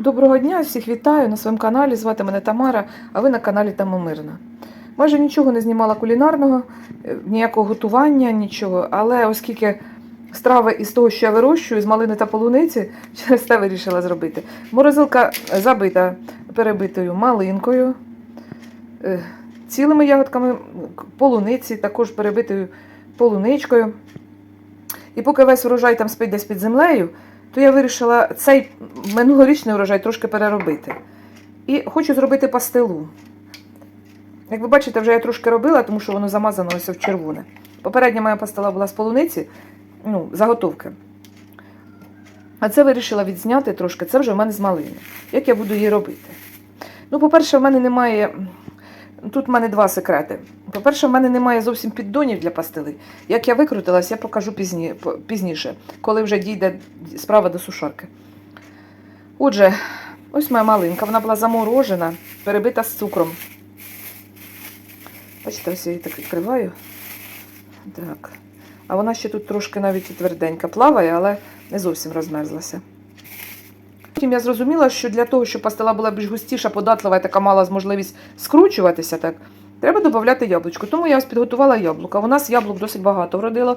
Доброго дня, всіх вітаю на своєму каналі. Звати мене Тамара, а ви на каналі Тамомирна. Майже нічого не знімала кулінарного, е, ніякого готування, нічого. Але оскільки страви із того, що я вирощую, з малини та полуниці, через те вирішила зробити. Морозилка забита перебитою малинкою, е, цілими ягодками полуниці, також перебитою полуничкою. І поки весь урожай там спить десь під землею, то я вирішила цей минулорічний урожай трошки переробити. І хочу зробити пастилу. Як ви бачите, вже я трошки робила, тому що воно замазано ось в червоне. Попередня моя пастила була з полуниці, ну, заготовки. А це вирішила відзняти трошки, це вже в мене з малини. Як я буду її робити? Ну, по-перше, в мене немає. Тут в мене два секрети. По-перше, в мене немає зовсім піддонів для пастили. Як я викрутилась, я покажу пізні, пізніше, коли вже дійде справа до сушарки. Отже, ось моя малинка, вона була заморожена, перебита з цукром. Бачите, ось я її так відкриваю. Так. А вона ще тут трошки навіть і тверденька плаває, але не зовсім розмерзлася. Потім я зрозуміла, що для того, щоб пастила була більш густіша, податлива і така мала можливість скручуватися, так, треба додати яблучко. Тому я ось підготувала яблука. У нас яблук досить багато вродило.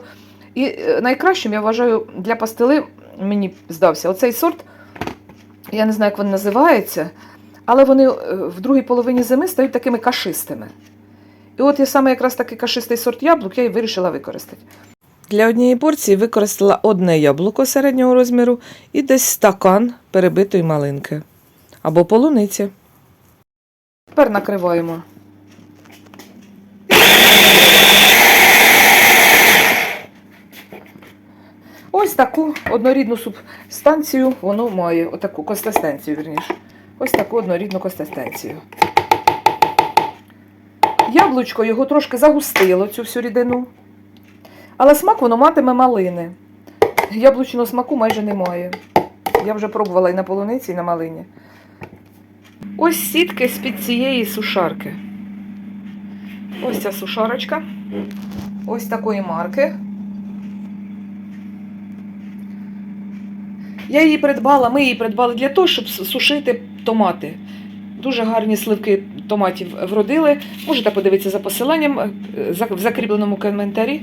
І е, найкращим, я вважаю, для пастили мені здався оцей сорт. Я не знаю, як він називається, але вони е, в другій половині зими стають такими кашистими. І от я саме якраз такий кашистий сорт яблук я і вирішила використати. Для однієї порції використала одне яблуко середнього розміру і десь стакан перебитої малинки або полуниці. Тепер накриваємо. Ось таку однорідну субстанцію воно має, отаку консистенцію, вірніше. Ось таку однорідну консистенцію. Яблучко його трошки загустило, цю всю рідину. Але смак воно матиме малини. Яблучного смаку майже немає. Я вже пробувала і на полуниці, і на малині. Ось сітки з-під цієї сушарки. Ось ця сушарочка. Ось такої марки. Я її придбала, ми її придбали для того, щоб сушити томати. Дуже гарні сливки томатів вродили. Можете подивитися за посиланням е, в закріпленому коментарі,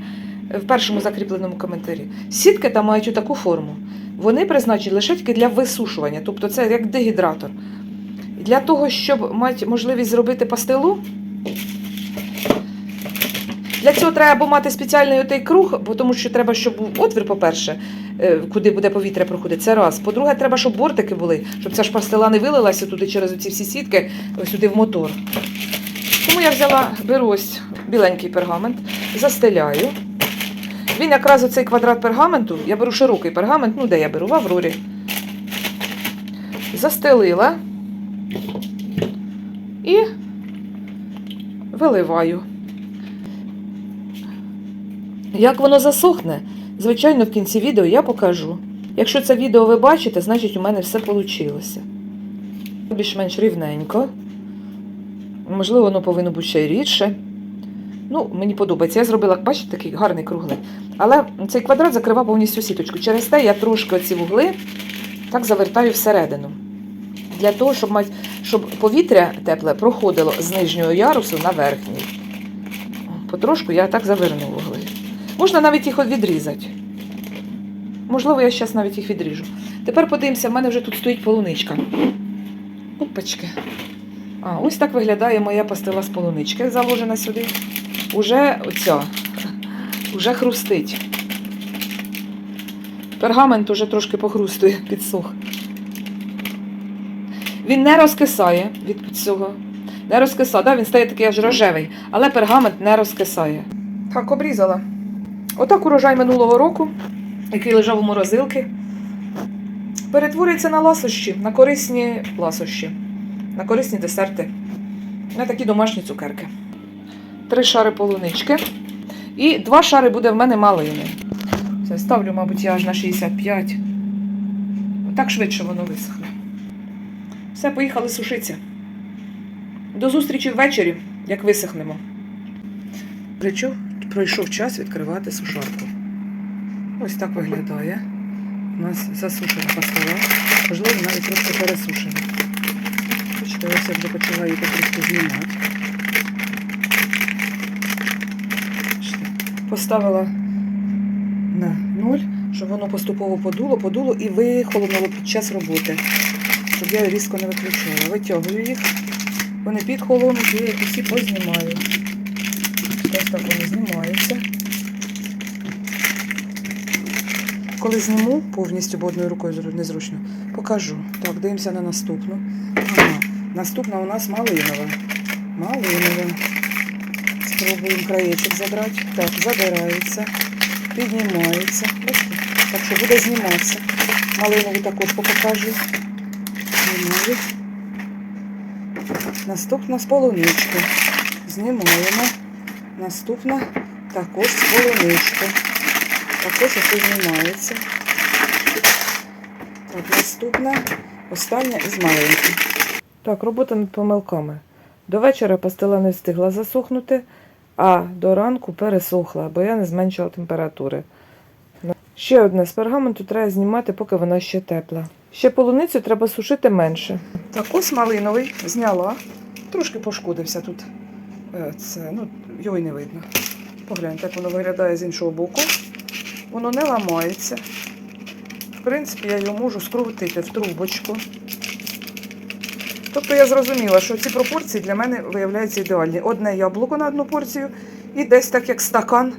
в першому закріпленому коментарі. Сітки там мають таку форму. Вони призначені лише тільки для висушування, тобто це як дегідратор. Для того, щоб мати можливість зробити пастилу, для цього треба мати спеціальний отей круг, бо тому що треба, щоб був отвір, по-перше, е, куди буде повітря проходити. Це раз. По-друге, треба, щоб бортики були, щоб ця ж пастила не вилилася туди через ці всі сітки, сюди в мотор. Тому я взяла, беру ось біленький пергамент, застеляю. Він якраз оцей квадрат пергаменту, я беру широкий пергамент, ну де я беру? В Аврорі. Застелила і виливаю. Як воно засохне, звичайно, в кінці відео я покажу. Якщо це відео ви бачите, значить у мене все вийшло. Більш-менш рівненько. Можливо, воно повинно бути ще й рідше. Ну, мені подобається. Я зробила, бачите, такий гарний круглий. Але цей квадрат закривав повністю сіточку. Через те я трошки оці вугли так завертаю всередину. Для того, щоб, мати, щоб повітря тепле проходило з нижнього ярусу на верхній. Потрошку я так заверну вугли. Можна навіть їх відрізати. Можливо, я зараз навіть їх відріжу. Тепер подивимося, в мене вже тут стоїть полуничка. Опачки. А, ось так виглядає моя пастила з полунички, заложена сюди. Уже оця. Уже хрустить. Пергамент уже трошки похрустує, підсох. Він не розкисає від цього. Не розкисає, да? він стає такий аж рожевий, але пергамент не розкисає. Так, обрізала. Отак урожай минулого року, який лежав у морозилки, перетворюється на ласощі, на корисні ласощі, на корисні десерти, на такі домашні цукерки. Три шари полунички. І два шари буде в мене малини. Це ставлю, мабуть, я аж на 65. Так швидше воно висохне. Все, поїхали сушитися. До зустрічі ввечері, як висохнемо. Причому пройшов час відкривати сушарку. Ось так виглядає. У нас засушена пастила. Можливо, навіть трошки пересушена. Ось я вже почала її потрошки знімати. Поставила на нуль, щоб воно поступово подуло, подуло і вихолонуло під час роботи. Щоб я різко не виключала. Витягую їх, вони підхолонуть, я їх усі познімаю. Ось так вони знімаються. Коли зніму повністю, бо одною рукою незручно, покажу. Так, дивимося на наступну. Ага, наступна у нас малинова. Малинова. Спробуємо краєчок задрати. Так, задирається, піднімається. Так що буде зніматися. Малинову також покажу. Знімаю. Наступна з полунички. Знімаємо. Наступна також з. Також ось знімається. Так, наступна, остання із маленьких. Так, робота над помилками. До вечора пастила не встигла засохнути, а до ранку пересохла, бо я не зменшила температури. Ще одне з пергаменту треба знімати, поки вона ще тепла. Ще полуницю треба сушити менше. Так, ось малиновий зняла. Трошки пошкодився тут. Е, Це, ну, його й не видно. Погляньте, як воно виглядає з іншого боку. Воно не ламається. В принципі, я його можу скрутити в трубочку. Тобто я зрозуміла, що ці пропорції для мене виявляються ідеальні. Одне яблуко на одну порцію і десь так як стакан,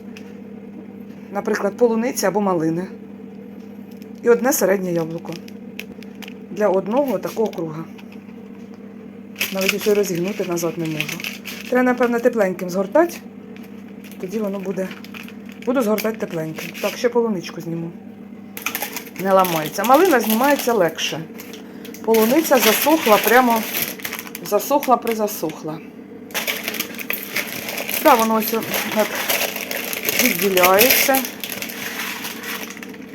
наприклад, полуниці або малини. І одне середнє яблуко. Для одного такого круга. Навіть усе розігнути назад не можу. Треба, напевно, тепленьким згортати, тоді воно буде. Буду згортати тепленьким. Так, ще полуничку зніму. Не ламається. Малина знімається легше. Полуниця засохла, прямо засохла, призасохла. Так, воно ось так відділяється.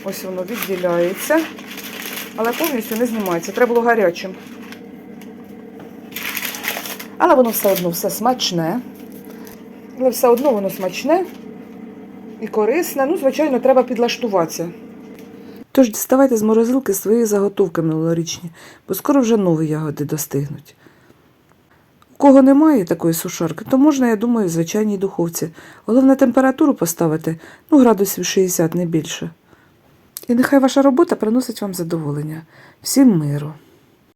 Ось воно відділяється. Але повністю не знімається. Треба було гарячим. Але воно все одно все смачне. Але все одно воно смачне і корисне. Ну, звичайно, треба підлаштуватися. Тож діставайте з морозилки свої заготовки минулорічні, бо скоро вже нові ягоди достигнуть. У кого немає такої сушарки, то можна, я думаю, в звичайній духовці. Головне температуру поставити, ну, градусів 60, не більше. І нехай ваша робота приносить вам задоволення. Всім миру!